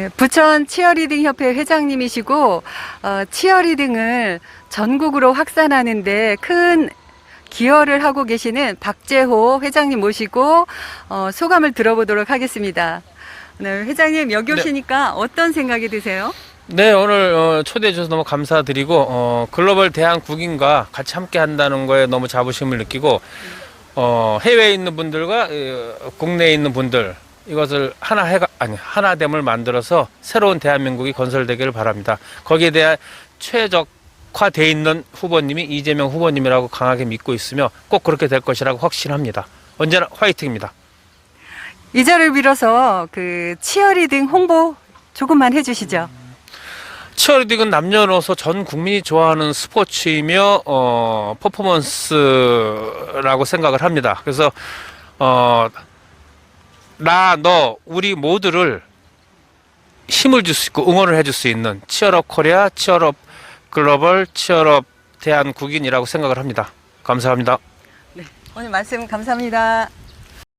네, 부천 치어리딩 협회 회장님이시고 어, 치어리딩을 전국으로 확산하는데 큰 기여를 하고 계시는 박재호 회장님 모시고 어, 소감을 들어보도록 하겠습니다. 네, 회장님 여기 네. 오시니까 어떤 생각이 드세요? 네, 오늘 어, 초대해 주셔서 너무 감사드리고 어, 글로벌 대한 국인과 같이 함께 한다는 거에 너무 자부심을 느끼고 어, 해외에 있는 분들과 어, 국내에 있는 분들 이것을 하나 해가 아니 하나됨을 만들어서 새로운 대한민국이 건설되기를 바랍니다. 거기에 대한 최적화돼 있는 후보님이 이재명 후보님이라고 강하게 믿고 있으며 꼭 그렇게 될 것이라고 확신합니다. 언제나 화이팅입니다. 이 자리를 빌어서 그 치어리딩 홍보 조금만 해주시죠. 치어리딩은 남녀노소 전 국민이 좋아하는 스포츠이며 어, 퍼포먼스라고 생각을 합니다. 그래서 어, 나, 너, 우리 모두를 힘을 줄 수 있고 응원을 해줄 수 있는 치어럽 코리아, 치어럽 글로벌, 치어럽 대한국인이라고 생각을 합니다. 감사합니다. 오늘 말씀 감사합니다.